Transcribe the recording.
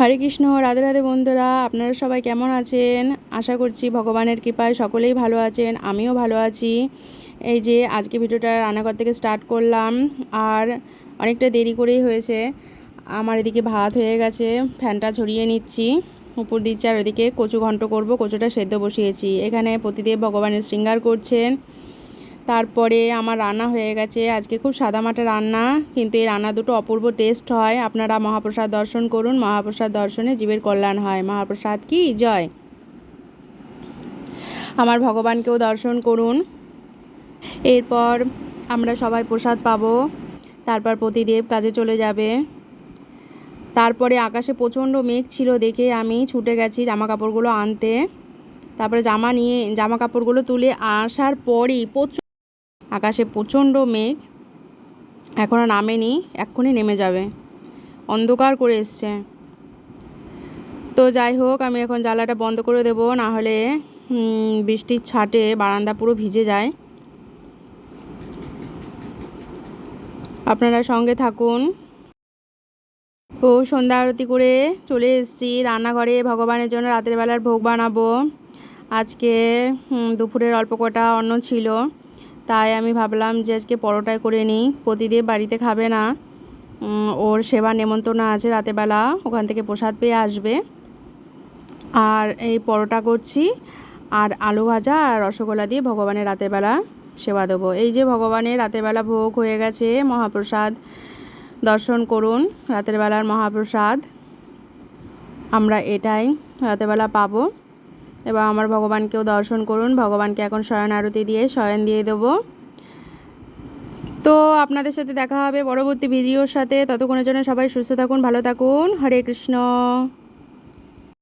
হরে কৃষ্ণ, রাধে রাধে বন্ধুরা, আপনারা সবাই কেমন আছেন? আশা করছি ভগবানের কৃপায় সকলেই ভালো আছেন, আমিও ভালো আছি। এই যে আজকে ভিডিওটা রান্নাঘর থেকে স্টার্ট করলাম, আর অনেকটা দেরি করেই হয়েছে। আমার এদিকে ভাত হয়ে গেছে, ফ্যানটা ছড়িয়ে নিচ্ছি। উপর দিচ্ছি আর ওদিকে কচু ঘন্ট করব, কচুটা সেদ্ধ বসিয়েছি। এখানে প্রতিদেব ভগবানের শৃঙ্গার করছেন। তারপরে আমার রান্না হয়ে গেছে। আজকে খুব সাদামাটা রান্না, কিন্তু এই রান্না দুটো অপূর্ব টেস্ট হয়। আপনারা মহাপ্রসাদ দর্শন করুন। মহাপ্রসাদ দর্শনে জীবের কল্যাণ হয়। মহাপ্রসাদ কি? জয়। আমার ভগবানকেও দর্শন করুন। এরপর আমরা সবাই প্রসাদ পাবো। তারপর প্রতিদেব কাজে চলে যাবে। তারপরে আকাশে প্রচণ্ড মেঘ ছিল দেখে আমি ছুটে গেছি জামা কাপড়গুলো আনতে। তারপরে জামা নিয়ে জামা কাপড়গুলো তুলে আসার পরই প্রচুর আকাশে প্রচণ্ড মেঘ। এখনও নামেনি, এক্ষুনি নেমে যাবে। অন্ধকার করে এসছে। তো যাই হোক, আমি এখন জ্বালাটা বন্ধ করে দেবো, না হলে বৃষ্টির ছাটে বারান্দা পুরো ভিজে যায়। আপনারা সঙ্গে থাকুন। ও, সন্ধ্যা আরতি করে চলে এসেছি। রান্নাঘরে ভগবানের জন্য রাতের বেলার ভোগ বানাবো। আজকে দুপুরের অল্প কটা অন্ন ছিল। তাই আমি ভাবলাম যে আজকে পরোটাই করে নিই। প্রতিদিন বাড়িতে খাবে না। ওর সেবা নেমন্তন্ন আছে রাতেরবেলা ওখান থেকে প্রসাদ পেয়ে আসবে। আর এই পরোটা করছি। আর আলু ভাজা আর রসগোল্লা দিয়ে ভগবানের রাতের বেলা সেবা দেবো। এই যে ভগবানের রাতের বেলা ভোগ হয়ে গেছে, মহাপ্রসাদ দর্শন করুন। রাতের বেলার মহাপ্রসাদ। আমরা এটাই রাতেরবেলা পাবো। এবং আমার ভগবানকেও দর্শন করুন। ভগবানকে এখন শয়ন আরতি দিয়ে শয়ন দিয়ে দেবো। তো আপনাদের সাথে দেখা হবে পরবর্তী ভিডিওর সাথে। ততক্ষণের জন্য সবাই সুস্থ থাকুন, ভালো থাকুন। হরে কৃষ্ণ।